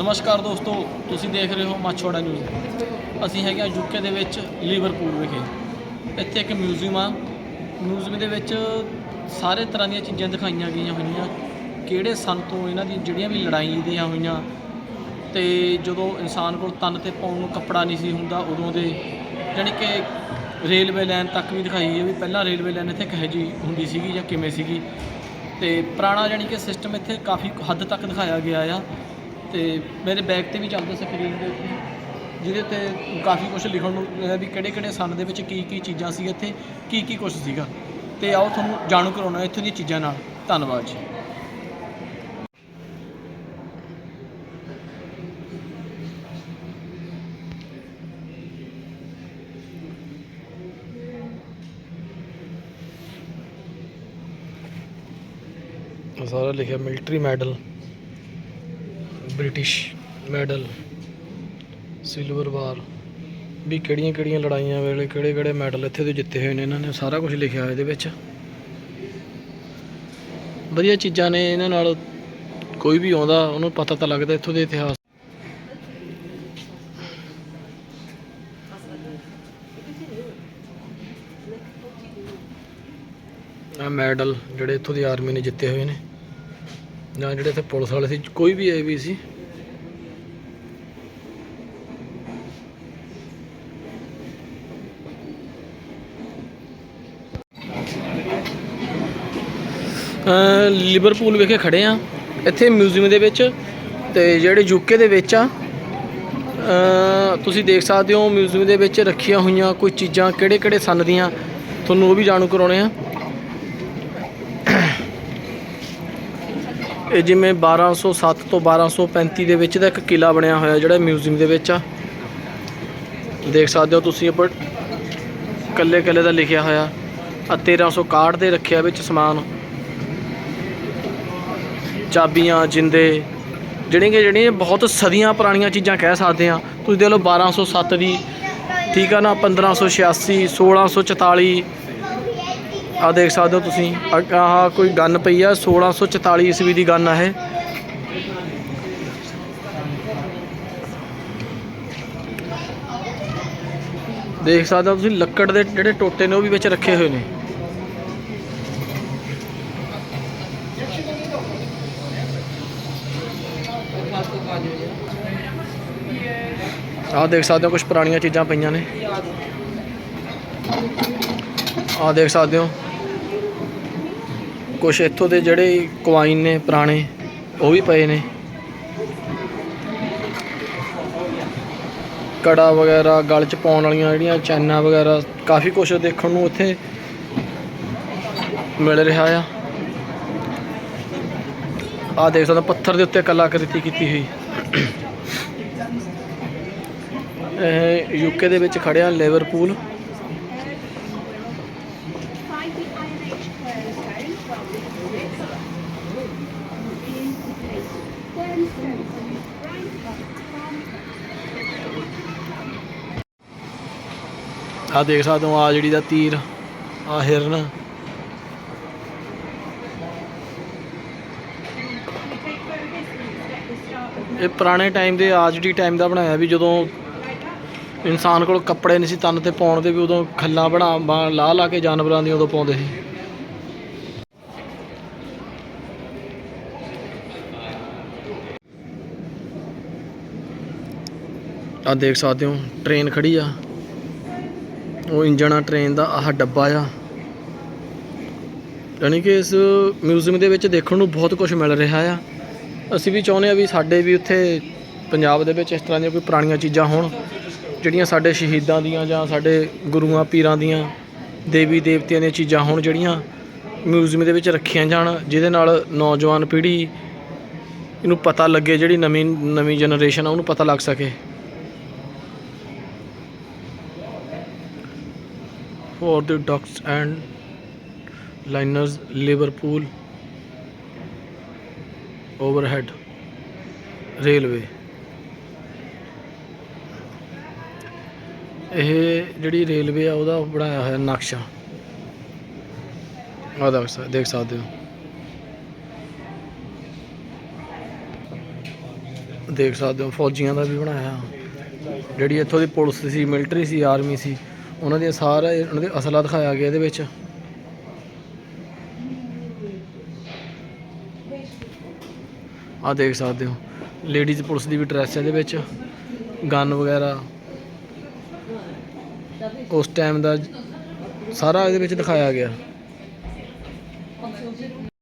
ਨਮਸਕਾਰ ਦੋਸਤੋ, ਤੁਸੀਂ ਦੇਖ ਰਹੇ ਹੋ ਮਾਛੋੜਾ ਨਿਊਜ਼ ਅਸੀਂ ਹੈਗੇ ਆ ਯੂਕੇ ਦੇ ਵਿੱਚ ਲਿਵਰਪੂਲ ਵਿਖੇ। ਇੱਥੇ ਇੱਕ ਮਿਊਜ਼ੀਅਮ ਆ। ਮਿਊਜ਼ੀਅਮ ਦੇ ਵਿੱਚ ਸਾਰੇ ਤਰ੍ਹਾਂ ਦੀਆਂ ਚੀਜ਼ਾਂ ਦਿਖਾਈਆਂ ਗਈਆਂ ਹੋਈਆਂ। ਕਿਹੜੇ ਸਨ ਤੋਂ ਇਹਨਾਂ ਦੀ ਜਿਹੜੀਆਂ ਵੀ ਲੜਾਈ ਦੀਆਂ ਹੋਈਆਂ। ਤੇ ਜਦੋਂ ਇਨਸਾਨ ਕੋਲ ਤਨ ਤੇ ਪਾਉਣ ਨੂੰ ਕੱਪੜਾ ਨਹੀਂ ਸੀ ਹੁੰਦਾ, ਉਦੋਂ ਦੇ ਜਾਣੀ ਕਿ ਰੇਲਵੇ ਲਾਈਨ ਤੱਕ ਵੀ ਦਿਖਾਈ ਹੈ ਵੀ ਪਹਿਲਾਂ ਰੇਲਵੇ ਲਾਈਨ ਇੱਥੇ ਕਿਹੋ ਜਿਹੀ ਹੁੰਦੀ ਸੀਗੀ ਜਾਂ ਕਿਵੇਂ ਸੀਗੀ। ਤੇ ਪੁਰਾਣਾ ਜਾਣੀ ਕਿ ਸਿਸਟਮ ਇੱਥੇ ਕਾਫੀ ਹੱਦ ਤੱਕ ਦਿਖਾਇਆ ਗਿਆ ਆ। ਤੇ ਮੇਰੇ ਬੈਗ ਤੇ ਵੀ ਚੱਲਦਾ ਸਕਰੀਨ ਦੇ ਉੱਤੇ। ਜਿਹਦੇ ਤੇ ਕਾਫੀ ਕੁਝ ਲਿਖਣ ਨੂੰ ਹੈ ਵੀ ਕਿਹੜੇ ਕਿਹੜੇ ਸਨ ਦੇ ਵਿੱਚ ਕੀ ਕੀ ਚੀਜ਼ਾਂ ਸੀ ਇੱਥੇ, ਕੀ ਕੀ ਕੁਝ ਸੀਗਾ। ਤੇ ਆਓ ਤੁਹਾਨੂੰ ਜਾਣੂ ਕਰਾਉਣਾ ਇੱਥੋਂ ਦੀਆਂ ਚੀਜ਼ਾਂ ਨਾਲ। ਧੰਨਵਾਦ ਜੀ। ਸਾਰਾ ਲਿਖਿਆ military medal British medal silver war. ਵੀ ਕਿਹੜੀਆਂ ਕਿਹੜੀਆਂ ਲੜਾਈਆਂ ਵੇਲੇ ਕਿਹੜੇ ਕਿਹੜੇ ਮੈਡਲ ਇੱਥੇ ਤੋਂ ਜਿੱਤੇ ਹੋਏ ਨੇ, ਇਹਨਾਂ ਨੇ ਸਾਰਾ ਕੁਝ ਲਿਖਿਆ ਹੋਇਆ ਇਹਦੇ ਵਿੱਚ। ਵਧੀਆ ਚੀਜ਼ਾਂ ਨੇ ਇਹਨਾਂ ਨਾਲ, ਕੋਈ ਵੀ ਆਉਂਦਾ, ਉਹਨੂੰ ਪਤਾ ਤਾਂ ਲੱਗਦਾ ਇੱਥੋਂ ਦੇ ਇਤਿਹਾਸ। ਆ ਮੈਡਲ ਜਿਹੜੇ ਇੱਥੋਂ ਦੀ ਆਰਮੀ ਨੇ ਜਿੱਤੇ ਹੋਏ ਨੇ, ਜਾਂ ਜਿਹੜੇ ਇੱਥੇ ਪੁਲਿਸ ਵਾਲੇ ਸੀ, ਕੋਈ ਵੀ ਆਏ ਵੀ ਸੀ। ਲਿਵਰਪੂਲ ਵਿਖੇ ਖੜੇ ਆ। ਇੱਥੇ ਮਿਊਜ਼ੀਅਮ ਦੇ ਵਿੱਚ ਤੇ ਜਿਹੜੇ ਯੂਕੇ ਦੇ ਵਿੱਚ ਆ ਤੁਸੀਂ ਦੇਖ ਸਕਦੇ ਹੋ ਮਿਊਜ਼ੀਅਮ ਦੇ ਵਿੱਚ ਰੱਖੀਆਂ ਹੋਈਆਂ ਕੋਈ ਚੀਜ਼ਾਂ ਕਿਹੜੇ ਕਿਹੜੇ ਸਨ ਦੀਆਂ, ਤੁਹਾਨੂੰ ਉਹ ਵੀ ਜਾਣੂ ਕਰਾਉਣੇ ਆ। ਇਹ ਜਿਵੇਂ 1207 ਤੋਂ 1235 ਦੇ ਵਿੱਚ ਦਾ ਇੱਕ ਕਿਲਾ ਬਣਿਆ ਹੋਇਆ ਜਿਹੜਾ ਮਿਊਜ਼ੀਅਮ ਦੇ ਵਿੱਚ ਆ। ਦੇਖ ਸਕਦੇ ਹੋ ਤੁਸੀਂ ਉੱਪਰ ਕੱਲੇ ਕੱਲੇ ਦਾ ਲਿਖਿਆ ਹੋਇਆ ਆ। 1361 ਦੇ ਰੱਖਿਆ ਵਿੱਚ ਸਮਾਨ। ਚਾਬੀਆਂ, ਜਿੰਦੇ, ਜਿਹੜੀਆਂ ਕਿ ਜਿਹੜੀਆਂ ਬਹੁਤ ਸਦੀਆਂ ਪੁਰਾਣੀਆਂ ਚੀਜ਼ਾਂ ਕਹਿ ਸਕਦੇ ਆ ਤੁਸੀਂ ਦੇਖ ਲਓ 1207 ਦੀ ਠੀਕ ਆ ਨਾ 1586 1644 ਆ ਦੇਖ ਸਕਦੇ ਹੋ ਤੁਸੀਂ। ਆਹ ਕੋਈ ਗਨ ਪਈ ਆ 1644 ਈਸਵੀ ਦੀ ਗਨ ਆ ਇਹ। ਦੇਖ ਸਕਦੇ ਹੋ ਤੁਸੀਂ, ਲੱਕੜ ਦੇ ਜਿਹੜੇ ਟੋਟੇ ਨੇ ਉਹ ਵੀ ਵਿੱਚ ਰੱਖੇ ਹੋਏ ਨੇ। ਆਹ ਦੇਖ ਸਕਦੇ ਹੋ ਕੁਝ ਪੁਰਾਣੀਆਂ ਚੀਜ਼ਾਂ ਪਈਆਂ ਨੇ। ਆਹ ਦੇਖ ਸਕਦੇ ਹੋ। ਕੁਝ ਇੱਥੋਂ ਦੇ ਜਿਹੜੇ ਕੁਆਇਨ ਨੇ, ਪੁਰਾਣੇ, ਉਹ ਵੀ ਪਏ ਨੇ। ਕੜਾ ਵਗੈਰਾ, ਗਲ ਚ ਪਾਉਣ ਵਾਲੀਆਂ ਜਿਹੜੀਆਂ ਚੈਨਾਂ ਵਗੈਰਾ, ਕਾਫੀ ਕੁਝ ਦੇਖਣ ਨੂੰ ਇੱਥੇ ਮਿਲ ਰਿਹਾ ਆ। ਆਹ ਦੇਖ ਸਕਦੇ ਹੋ, ਪੱਥਰ ਦੇ ਉੱਤੇ ਕਲਾਕ੍ਰਿਤੀ ਕੀਤੀ ਹੋਈ। ਇਹ ਯੂਕੇ ਦੇ ਵਿੱਚ ਖੜਿਆ ਲਿਵਰਪੂਲ Find ਆ ਦੇਖ ਸਕਦੇ ਹੋ ਆ ਜਿਹੜੀ ਦਾ ਤੀਰ ਆ ਹਿਰਨ। ਇਹ ਪੁਰਾਣੇ ਟਾਈਮ ਦੇ ਆਜ ਟਾਈਮ ਦਾ ਬਣਾਇਆ ਵੀ ਜਦੋਂ ਇਨਸਾਨ ਕੋਲ ਕੱਪੜੇ ਨਹੀਂ ਸੀ, ਤਨ ਤੇ ਪਾਉਣ ਦੇ ਵੀ ਉਦੋਂ ਖੱਲਾਂ ਬਣਾ ਲਾ ਲਾ ਕੇ ਜਾਨਵਰਾਂ ਦੀ ਉਦੋਂ ਪਾਉਂਦੇ ਸੀ। ਆ ਦੇਖ ਸਕਦੇ ਹੋ, ਟ੍ਰੇਨ ਖੜੀ ਆ। ਉਹ ਇੰਜਣ ਆ, ਟ੍ਰੇਨ ਦਾ, ਆਹ ਡੱਬਾ ਆ। ਯਾਨੀ ਕਿ ਇਸ ਮਿਊਜ਼ੀਅਮ ਦੇ ਵਿੱਚ ਦੇਖਣ ਨੂੰ ਬਹੁਤ ਕੁਝ ਮਿਲ ਰਿਹਾ ਆ। ਅਸੀਂ ਵੀ ਚਾਹੁੰਦੇ ਆ ਵੀ ਸਾਡੇ ਵੀ ਉੱਥੇ ਪੰਜਾਬ ਦੇ ਵਿੱਚ ਇਸ ਤਰ੍ਹਾਂ ਦੀਆਂ ਕੋਈ ਪੁਰਾਣੀਆਂ ਚੀਜ਼ਾਂ ਹੋਣ, ਜਿਹੜੀਆਂ ਸਾਡੇ ਸ਼ਹੀਦਾਂ ਦੀਆਂ ਜਾਂ ਸਾਡੇ ਗੁਰੂਆਂ, ਪੀਰਾਂ ਦੀਆਂ, ਦੇਵੀ ਦੇਵਤਿਆਂ ਦੀਆਂ ਚੀਜ਼ਾਂ ਹੋਣ, ਜਿਹੜੀਆਂ ਮਿਊਜ਼ੀਅਮ ਦੇ ਵਿੱਚ ਰੱਖੀਆਂ ਜਾਣ, ਜਿਹਦੇ ਨਾਲ ਨੌਜਵਾਨ ਪੀੜ੍ਹੀ ਇਹਨੂੰ ਪਤਾ ਲੱਗੇ ਜਿਹੜੀ ਨਵੀਂ ਨਵੀਂ ਜਨਰੇਸ਼ਨ ਆ, ਉਹਨੂੰ ਪਤਾ ਲੱਗ ਸਕੇ। For the ducks and liners, liverpool overhead railway ਇਹ ਜਿਹੜੀ ਰੇਲਵੇ ਆ, ਉਹਦਾ ਬਣਾਇਆ ਹੋਇਆ ਨਕਸ਼ਾ। ਆਹ ਦੇਖ ਸਕਦੇ ਹੋ। ਦੇਖ ਸਕਦੇ ਹੋ, ਫੌਜੀਆਂ ਦਾ ਵੀ ਬਣਾਇਆ। ਜਿਹੜੀ ਇੱਥੋਂ ਦੀ ਪੁਲਿਸ ਸੀ, ਮਿਲਟਰੀ ਸੀ, ਆਰਮੀ ਸੀ, ਉਹਨਾਂ ਦੀਆਂ ਸਾਰੇ ਉਹਨਾਂ ਦੇ ਅਸਲਾ ਦਿਖਾਇਆ ਗਿਆ ਇਹਦੇ ਵਿੱਚ। ਆ ਦੇਖ ਸਕਦੇ ਹੋ। ਲੇਡੀਜ਼ ਪੁਲਿਸ ਦੀ ਵੀ ਡਰੈਸ ਇਹਦੇ ਵਿੱਚ। ਗਨ ਵਗੈਰਾ। ਉਸ ਟਾਈਮ ਦਾ ਸਾਰਾ ਇਹਦੇ ਵਿੱਚ ਦਿਖਾਇਆ ਗਿਆ।